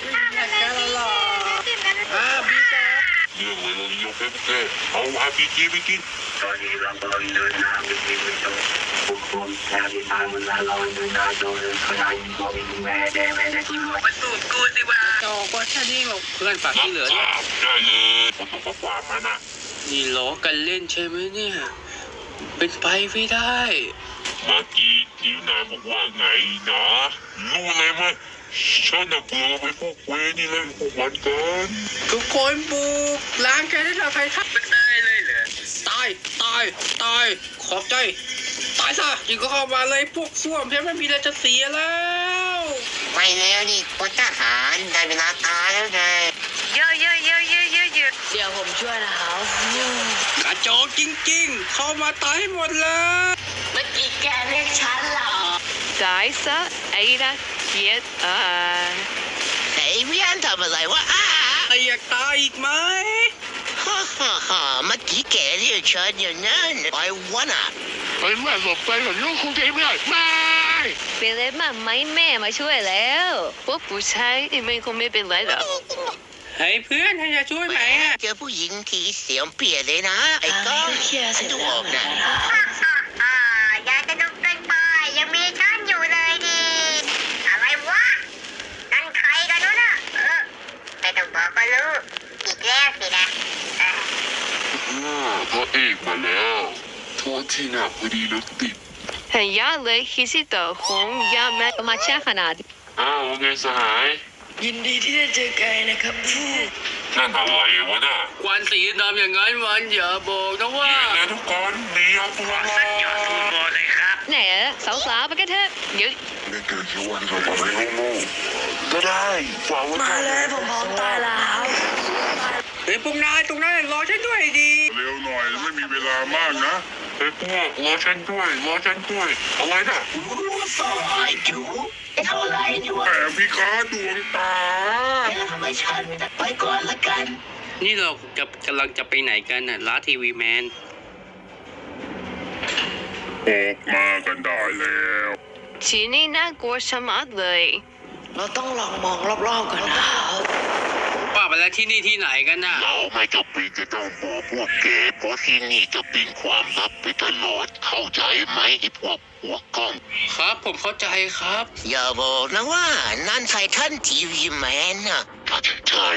ไม่มีใครแพ้เราหรอกอ่าบีต่อเรื่องเลยเรายกให้พวกแกเอาอาพีจีไปกินตอนนี้เรากำลังเดินทางไปที่ประตูบุคคลแทนที่ทางเวลาเราเดินทางโดยขณะที่มองแม่แดงแม่แดงที่มาสูบกูสิว่าจะออกว่าดีบอกเพื่อนฝากที่เหลือได้เลยผมต้องประกวาดมานะนี่ล้อกันเล่นใช่ไหมเนี่ย เป็นไปไม่ได้ เมื่อกี้ที่นายบอกว่าไงนะรู้เลยไหมฉันน่ะเกลือไปพวกเวนี่เล่นพวกมันกันทุกคนบุกล้างแค้นให้เราใครครับมันได้เลยเหรอตายตายตายขอบใจตายซะยิงก็เข้ามาเลยพวกส้วมฉันไม่มีอะไรจะเสียแล้วไปแล้วนี่พลทหารได้เวลาตายแล้วไงเยอะเยอะเยอะเยอะเยอะเยอะเดี๋ยวผมช่วยนะครับกระจอกจริง ๆ เข้ามาตายให้หมดเลยเมื่อกี้ แกเรียกฉันเหรอ Daisa Ada Kiet uh ไอ้เวียนทำอะไรวะอ้าอยากตายอีกไหมฮ่าฮ่าฮ่าเมื่อกี้แกเรียกฉันอย่างนั้นไปวะน่ะไอ้แม่หลบไปกับลูกคุณเองไม่ได้ไม่เป็นไรมากไหมแม่มาช่วยแล้วพวกผู้ชายไม่คงไม่เป็นไรหรอกเฮ้ยเพื่อนให้จะช่วยไหมอะเจอผู้หญิงทีเสียงเปลี่ยนเลยนะ ไอ้ก้องเคลียร์เสร็จดูแล้อวอกนะ อ่าอย่าจะดุเกินไปยังมีฉันอยู่เลยดิอะไรวะนั่นใครกันวะน่ะเออไม่ต้องบอกก็รู้อีกแล้วสินะเออ พระเอกมาแล้ว โทษทีนะพอดีรถติดเห็ยเลยคิดสิตอหงยาแม่มาแช่ขนาด อ้าวว่าไงสหาย ยินดีที่ได้เจอกันนะครับผู้นั่นอะไรวะเนี่ยควันสีดำอย่างนั้นมันอย่าบอกนะว่าทุกคนมีครับพวกเรา แหนสาวสาวๆไปกันเถอะเดี๋ยวไม่เกิดชวันเราทำให้โง่ๆก็ได้ฝากว้นมาเลยผมพร้อมตายละ เฮ้ยพวกนายตรงนั้นรอฉันด้วยดีเร็วหน่อยไม่มีเวลามากนะเฮ้ยพวกรอฉันด้วยรอฉันด้วยอะไรน่ะสายจูทำอะไรนี่วะแอบพิฆาตดวงตาทำไมฉันไปก่อนละกัน นี่เราจะกำลังจะไปไหนกันน่ะล้าทีวีแมนออกมากันได้แล้วทีนี้น่ากลัวชะมัดเลย เราต้องลองมองรอบๆก่อนนะ ครับว่าไปแล้วที่นี่ที่ไหนกันน่ะ เราไม่จำเป็นจะต้องบอกพวกแกเพราะที่นี่จะเป็นความลับไปตลอดเข้าใจไหมไอ้พวกหัวกล้อง ครับ ผมเข้าใจครับ อย่าบอกนะว่านั่นไททันทีวีแมนน่ะถ้าใช่